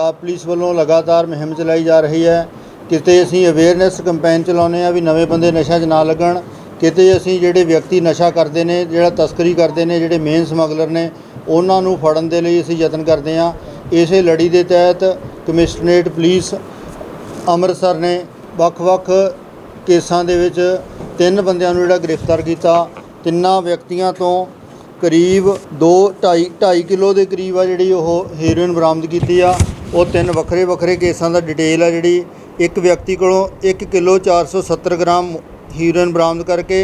Punjab police ਵੱਲੋਂ ਲਗਾਤਾਰ ਮੁਹਿੰਮ ਚਲਾਈ ਜਾ ਰਹੀ ਹੈ। ਕਿਤੇ ਅਸੀਂ ਅਵੇਅਰਨੈਸ ਕੈਂਪੇਨ ਚਲਾਉਂਦੇ ਆ ਵੀ ਨਵੇਂ ਬੰਦੇ ਨਸ਼ਾ 'ਚ ਨਾ ਲੱਗਣ, ਕਿਤੇ ਅਸੀਂ ਜਿਹੜੇ ਵਿਅਕਤੀ ਨਸ਼ਾ ਕਰਦੇ ਨੇ, ਜਿਹੜਾ ਤਸਕਰੀ ਕਰਦੇ ਨੇ, ਜਿਹੜੇ ਮੇਨ ਸਮਗਲਰ ਨੇ, ਉਹਨਾਂ ਨੂੰ ਫੜਨ ਦੇ ਲਈ ਅਸੀਂ ਯਤਨ ਕਰਦੇ ਆ ਇਸੇ ਲੜੀ ਦੇ ਤਹਿਤ ਕਮਿਸ਼ਨਰੇਟ ਪੁਲਿਸ ਅੰਮ੍ਰਿਤਸਰ ਨੇ ਵੱਖ-ਵੱਖ ਕੇਸਾਂ ਦੇ ਵਿੱਚ ਤਿੰਨ ਬੰਦਿਆਂ ਨੂੰ ਜਿਹੜਾ ਗ੍ਰਿਫਤਾਰ ਕੀਤਾ। ਤਿੰਨਾਂ ਵਿਅਕਤੀਆਂ ਤੋਂ ਕਰੀਬ 2 2.5 2.5 ਕਿਲੋ ਦੇ ਕਰੀਬ ਆ ਜਿਹੜੀ ਉਹ ਹੀਰੋਇਨ ਬਰਾਮਦ ਕੀਤੀ ਆ। ਉਹ ਤਿੰਨ ਵੱਖਰੇ ਵੱਖਰੇ ਕੇਸਾਂ ਦਾ ਡਿਟੇਲ ਆ ਜਿਹੜੀ ਇੱਕ ਵਿਅਕਤੀ ਕੋਲੋਂ 1 ਕਿਲੋ 470 ਗ੍ਰਾਮ ਹੀਰੋਇਨ ਬਰਾਮਦ ਕਰਕੇ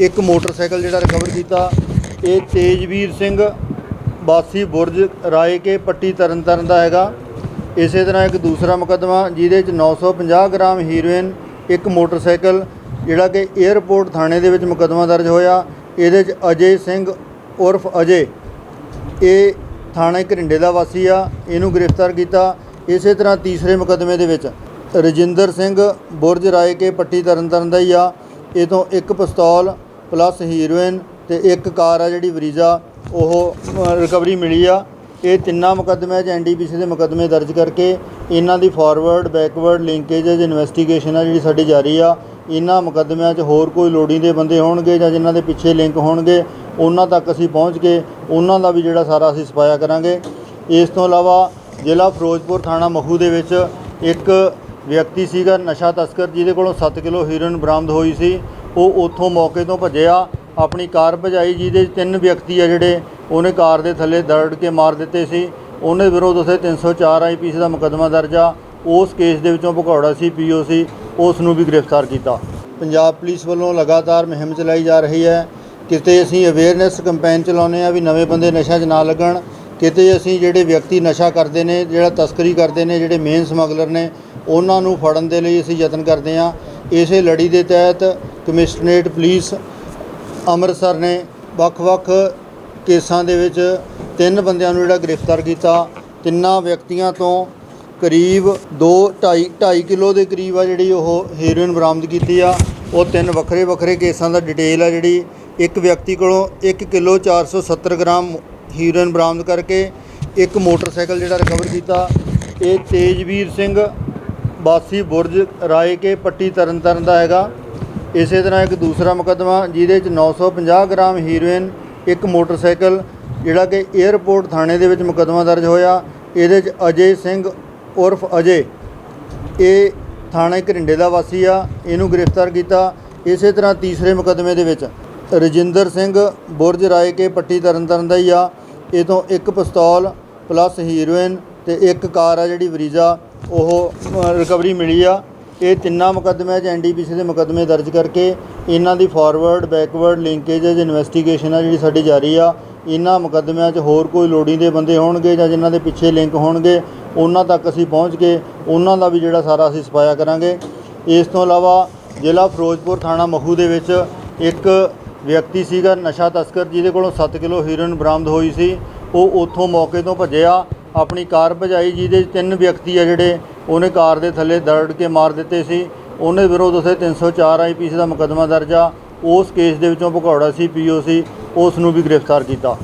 ਇੱਕ ਮੋਟਰਸਾਈਕਲ ਜਿਹੜਾ ਰਿਕਵਰ ਕੀਤਾ। ਇਹ ਤੇਜਵੀਰ ਸਿੰਘ ਬਾਸੀ ਬੁਰਜ ਰਾਏ ਕੇ ਪੱਟੀ ਤਰਨਤਾਰਨ ਦਾ ਹੈਗਾ। ਇਸੇ ਤਰ੍ਹਾਂ ਇੱਕ ਦੂਸਰਾ ਮੁਕੱਦਮਾ ਜਿਹਦੇ ਚ 950 ਗ੍ਰਾਮ ਹੀਰੋਇਨ, ਇੱਕ ਮੋਟਰਸਾਈਕਲ ਜਿਹੜਾ ਕਿ 에ਅਰਪੋਰਟ ਥਾਣੇ ਦੇ ਵਿੱਚ ਮੁਕੱਦਮਾ ਦਰਜ ਹੋਇਆ। ਇਹਦੇ ਚ ਅਜੇ ਸਿੰਘ ਉਰਫ ਅਜੇ ਇਹ ਥਾਣਾ ਘਰਿੰਡੇ ਦਾ ਵਾਸੀ ਆ, ਇਹਨੂੰ ਗ੍ਰਿਫਤਾਰ ਕੀਤਾ ਇਸੇ ਤਰ੍ਹਾਂ ਤੀਸਰੇ ਮੁਕੱਦਮੇ ਦੇ ਵਿੱਚ ਰਜਿੰਦਰ ਸਿੰਘ ਬੁਰਜ ਰਾਏ ਕੇ ਪੱਟੀ ਤਰਨਤਾਰਨ ਦਾ ਹੀ ਆ, ਇਹ ਤੋਂ ਇੱਕ ਪਿਸਤੌਲ ਪਲੱਸ ਹੀਰੋਇਨ ਤੇ ਇੱਕ ਕਾਰ ਆ ਜਿਹੜੀ ਵਰੀਜ਼ਾ, ਉਹ ਰਿਕਵਰੀ ਮਿਲੀ ਆ। ਇਹ ਤਿੰਨਾਂ ਮੁਕੱਦਮਿਆਂ 'ਚ ਐਨਡੀਪੀਸੀ ਦੇ ਮੁਕੱਦਮੇ ਦਰਜ ਕਰਕੇ ਇਹਨਾਂ ਦੀ ਫਾਰਵਰਡ, ਬੈਕਵਰਡ, ਲਿੰਕੇਜਸ, ਇਨਵੈਸਟੀਗੇਸ਼ਨ ਆ ਜਿਹੜੀ ਸਾਡੀ ਜਾਰੀ ਆ, ਇਹਨਾਂ ਮੁਕੱਦਮਿਆਂ 'ਚ ਹੋਰ ਕੋਈ ਲੋੜੀਂਦੇ ਬੰਦੇ ਹੋਣਗੇ ਜਾਂ ਜਿਨ੍ਹਾਂ ਦੇ ਪਿੱਛੇ ਲਿੰਕ ਹੋਣਗੇ ਉਹਨਾਂ ਤੱਕ ਅਸੀਂ ਪਹੁੰਚ ਕੇ ਉਹਨਾਂ ਦਾ ਵੀ ਜਿਹੜਾ ਸਾਰਾ ਅਸੀਂ ਸਫਾਇਆ ਕਰਾਂਗੇ। ਇਸ ਤੋਂ ਇਲਾਵਾ ਜ਼ਿਲ੍ਹਾ ਫਿਰੋਜ਼ਪੁਰ ਥਾਣਾ ਮਖੂ ਦੇ ਵਿੱਚ ਇੱਕ ਵਿਅਕਤੀ ਸੀਗਾ ਨਸ਼ਾ ਤਸਕਰ, ਜਿਹਦੇ ਕੋਲੋਂ 7 ਕਿਲੋ ਹੀਰੋਇਨ ਬਰਾਮਦ ਹੋਈ ਸੀ। ਉਹ ਉੱਥੋਂ ਮੌਕੇ ਤੋਂ ਭੱਜਿਆ। ਆਪਣੀ ਕਾਰ ਭਜਾਈ, ਜਿਹਦੇ ਤਿੰਨ ਵਿਅਕਤੀ ਆ ਜਿਹੜੇ, ਉਹਨੇ ਕਾਰ ਦੇ ਥੱਲੇ ਦਰੜ ਕੇ ਮਾਰ ਦਿੱਤੇ ਸੀ। ਉਹਨੇ ਵਿਰੋਧ ਉਸੇ 304 ਆਈਪੀਸੀ ਦਾ ਮੁਕੱਦਮਾ ਦਰਜ ਆ। ਉਸ ਕੇਸ ਦੇ ਵਿੱਚੋਂ ਭਗੌੜਾ ਸੀ ਪੀਓ ਸੀ, ਉਸ ਨੂੰ ਵੀ ਗ੍ਰਿਫਤਾਰ ਕੀਤਾ। ਪੰਜਾਬ ਪੁਲਿਸ ਵੱਲੋਂ ਲਗਾਤਾਰ ਮੁਹਿੰਮ ਚਲਾਈ ਜਾ ਰਹੀ ਹੈ। ਕਿਤੇ ਅਸੀਂ ਅਵੇਅਰਨੈਸ ਕੈਂਪੇਨ ਚਲਾਉਂਦੇ ਆ ਵੀ ਨਵੇਂ ਬੰਦੇ ਨਸ਼ਾ 'ਚ ਨਾ ਲੱਗਣ, ਕਿਤੇ ਅਸੀਂ ਜਿਹੜੇ ਵਿਅਕਤੀ ਨਸ਼ਾ ਕਰਦੇ ਨੇ, ਜਿਹੜਾ ਤਸਕਰੀ ਕਰਦੇ ਨੇ, ਜਿਹੜੇ ਮੇਨ ਸਮਗਲਰ ਨੇ, ਉਹਨਾਂ ਨੂੰ ਫੜਨ ਦੇ ਲਈ ਅਸੀਂ ਯਤਨ ਕਰਦੇ ਆ ਇਸੇ ਲੜੀ ਦੇ ਤਹਿਤ ਕਮਿਸ਼ਨਰੇਟ ਪੁਲਿਸ ਅੰਮ੍ਰਿਤਸਰ ਨੇ ਵੱਖ-ਵੱਖ ਕੇਸਾਂ ਦੇ ਵਿੱਚ ਤਿੰਨ ਬੰਦਿਆਂ ਨੂੰ ਜਿਹੜਾ ਗ੍ਰਿਫਤਾਰ ਕੀਤਾ। ਤਿੰਨਾਂ ਵਿਅਕਤੀਆਂ ਤੋਂ ਕਰੀਬ 2 2.5 2.5 ਕਿਲੋ ਦੇ ਕਰੀਬ ਆ ਜਿਹੜੀ ਉਹ ਹੀਰੋਇਨ ਬਰਾਮਦ ਕੀਤੀ ਆ। ਉਹ ਤਿੰਨ ਵੱਖਰੇ ਵੱਖਰੇ ਕੇਸਾਂ ਦਾ ਡਿਟੇਲ ਆ ਜਿਹੜੀ ਇੱਕ ਵਿਅਕਤੀ ਕੋਲੋਂ 1 ਕਿਲੋ 470 ਗ੍ਰਾਮ ਹੀਰੋਇਨ ਬਰਾਮਦ ਕਰਕੇ ਇੱਕ ਮੋਟਰਸਾਈਕਲ ਜਿਹੜਾ ਰਿਕਵਰ ਕੀਤਾ। ਇਹ ਤੇਜਵੀਰ ਸਿੰਘ ਬਾਸੀ ਬੁਰਜ ਰਾਏ ਕੇ ਪੱਟੀ ਤਰਨਤਾਰਨ ਦਾ ਹੈਗਾ। ਇਸੇ ਤਰ੍ਹਾਂ ਇੱਕ ਦੂਸਰਾ ਮੁਕੱਦਮਾ ਜਿਹਦੇ ਚ 950 ਗ੍ਰਾਮ ਹੀਰੋਇਨ, ਇੱਕ ਮੋਟਰਸਾਈਕਲ ਜਿਹੜਾ ਕਿ 에ਅਰਪੋਰਟ ਥਾਣੇ ਦੇ ਵਿੱਚ ਮੁਕੱਦਮਾ ਦਰਜ ਹੋਇਆ। ਇਹਦੇ ਚ ਅਜੇ ਸਿੰਘ ਉਰਫ ਅਜੇ, ਇਹ ਥਾਣਾ ਘਰਿੰਡੇ ਦਾ ਵਾਸੀ ਆ। ਇਹਨੂੰ ਗ੍ਰਿਫਤਾਰ ਕੀਤਾ। ਇਸੇ ਤਰ੍ਹਾਂ ਤੀਸਰੇ ਮੁਕੱਦਮੇ ਦੇ ਵਿੱਚ ਰਜਿੰਦਰ ਸਿੰਘ ਬੁਰਜ ਰਾਏ ਕੇ ਪੱਟੀ ਤਰਨਤਾਰਨ ਦਾ ਹੀ ਆ। ਇਹ ਤੋਂ ਇੱਕ ਪਿਸਤੌਲ ਪਲੱਸ ਹੀਰੋਇਨ ਤੇ ਇੱਕ ਕਾਰ ਆ ਜਿਹੜੀ ਵਰੀਜ਼ਾ, ਉਹ ਰਿਕਵਰੀ ਮਿਲੀ ਆ। ਇਹ ਤਿੰਨਾਂ ਮੁਕੱਦਮਿਆਂ 'ਚ ਐਨਡੀਪੀਸੀ ਦੇ ਮੁਕੱਦਮੇ ਦਰਜ ਕਰਕੇ ਇਹਨਾਂ ਦੀ ਫਾਰਵਰਡ ਬੈਕਵਰਡ ਲਿੰਕੇਜਸ ਇਨਵੈਸਟੀਗੇਸ਼ਨ ਆ ਜਿਹੜੀ ਸਾਡੀ ਜਾਰੀ ਆ। ਇਹਨਾਂ ਮੁਕੱਦਮਿਆਂ 'ਚ ਹੋਰ ਕੋਈ ਲੋੜੀਂਦੇ ਬੰਦੇ ਹੋਣਗੇ ਜਾਂ ਜਿਨ੍ਹਾਂ ਦੇ ਪਿੱਛੇ ਲਿੰਕ ਹੋਣਗੇ, ਉਹਨਾਂ ਤੱਕ ਅਸੀਂ ਪਹੁੰਚ ਕੇ ਉਹਨਾਂ ਦਾ ਵੀ ਜਿਹੜਾ ਸਾਰਾ ਅਸੀਂ ਸਫਾਇਆ ਕਰਾਂਗੇ। ਇਸ ਤੋਂ ਇਲਾਵਾ ਜ਼ਿਲ੍ਹਾ ਫਿਰੋਜ਼ਪੁਰ ਥਾਣਾ ਮਖੂ ਦੇ ਵਿੱਚ ਇੱਕ ਵਿਅਕਤੀ ਸੀਗਾ ਨਸ਼ਾ ਤਸਕਰ, ਜਿਹਦੇ ਕੋਲੋਂ 7 ਕਿਲੋ ਹੀਰੋਇਨ ਬਰਾਮਦ ਹੋਈ ਸੀ। ਉਹ ਉੱਥੋਂ ਮੌਕੇ ਤੋਂ ਭੱਜਿਆ। ਆਪਣੀ ਕਾਰ ਭਜਾਈ, ਜਿਹਦੇ ਤਿੰਨ ਵਿਅਕਤੀ ਆ ਜਿਹੜੇ, ਉਹਨੇ ਕਾਰ ਦੇ ਥੱਲੇ ਦਰੜ ਕੇ ਮਾਰ ਦਿੱਤੇ ਸੀ। ਉਹਨੇ ਵਿਰੋਧ ਉਸੇ 304 ਆਈਪੀਸੀ ਦਾ ਮੁਕੱਦਮਾ ਦਰਜ ਆ। ਉਸ ਕੇਸ ਦੇ ਵਿੱਚੋਂ ਭਗੌੜਾ ਸੀ, ਪੀਓ ਸੀ, ਉਸ ਨੂੰ ਵੀ ਗ੍ਰਿਫਤਾਰ ਕੀਤਾ।